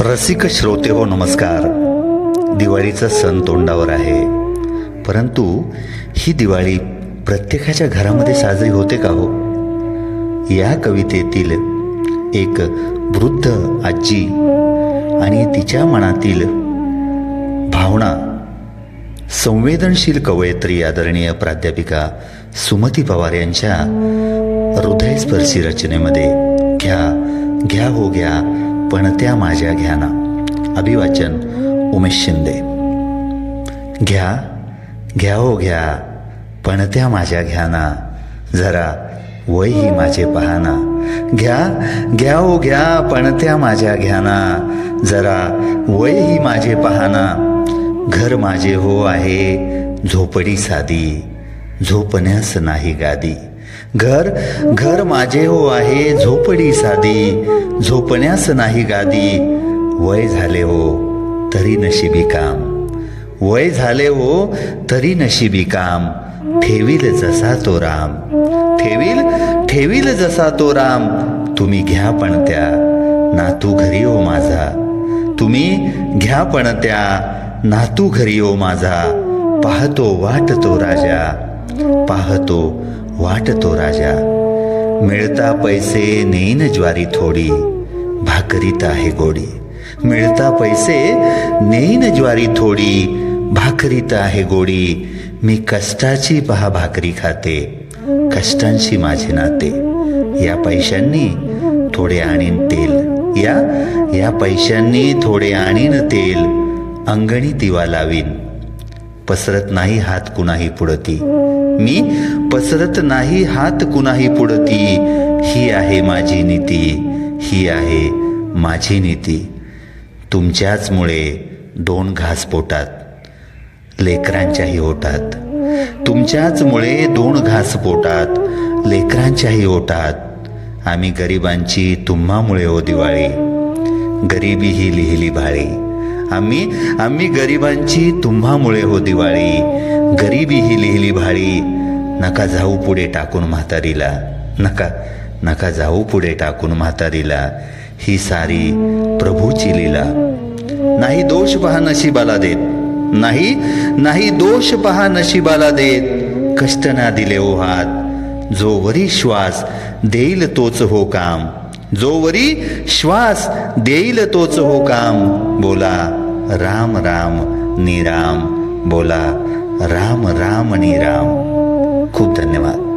रसिक श्रोते हो नमस्कार. दिवाळीचा सण तोंडावर आहे. परंतु ही दिवाळी प्रत्येकाच्या घरामध्ये साजरी होते का हो? या कवितेतील एक वृद्ध आजी आणि तिच्या मनातील भावना संवेदनशील कवयित्री आदरणीय प्राध्यापिका सुमती पवार यांच्या हृदयस्पर्शी रचनेमध्ये घ्या घ्या हो घ्या पणत्या माझ्या घ्याना. अभिवाचन उमेश शिंदे. घ्या घ्या हो घ्या पणत्या माझ्या घ्याना. जरा वय ही माझे पहाना. घ्या घ्या हो घ्या पणत्या माझ्या घ्याना. जरा वय ही माझे पहाना. घर माझे हो आहे झोपडी साधी झोपण्यास नाही गादी. घर घर माझे हो आहे झोपडी साधी झोपण्यास नाही गादी. वय झाले हो तरी नशिबी काम. वय झाले हो तरी नशिबी काम. ठेवील जसा तो राम. ठेवील ठेवील जसा तो राम. तुम्ही घ्या पण त्या. नातू घरी हो माझा. तुम्ही घ्या पण त्या. नातू घरी हो माझा. पाहतो वाट तो राजा. पाहतो वाट तो राजा. मिळता पैसे नेईन ज्वारी थोडी भाकरीत आहे गोडी. मिळता पैसे नेईन ज्वारी थोडी भाकरीत आहे गोडी. मी कष्टाची पहा भाकरी खाते कष्टांशी माझे नाते. या पैशांनी थोडे आणीन तेल. या या पैशांनी थोडे आणीन तेल. अंगणी दिवा लावीन. पसरत नाही हात कुणाही पुढती. मी पसरत नाही हात कुणाही पुढती. ही आहे माझी नीती. ही आहे माझी नीती. तुमच्याचमुळे दोन घास पोटात. लेकरांच्याही ओटात तुमच्याचमुळे दोन घास पोटात. लेकरांच्याही ओटात आम्ही गरिबांची तुम्हामुळे हो दिवाळी. गरिबी ही लिहिली भाळी. आम्ही आम्ही गरिबांची तुम्हामुळे हो दिवाळी. गरिबी ही लिहिली भाळी. नका जाऊ पुढे टाकून म्हातारीला. नका नका जाऊ पुढे टाकून म्हातारीला. ही सारी प्रभूची लीला. नाही दोष पहा नशिबाला देत. नाही नाही दोष पहा नशिबाला देत. कष्ट ना दिले ओ हात. जो वरी श्वास देईल तोच हो काम. जो वरी श्वास देईल तोच हो काम. बोला राम राम निराम. बोला राम राम निराम. खूप धन्यवाद.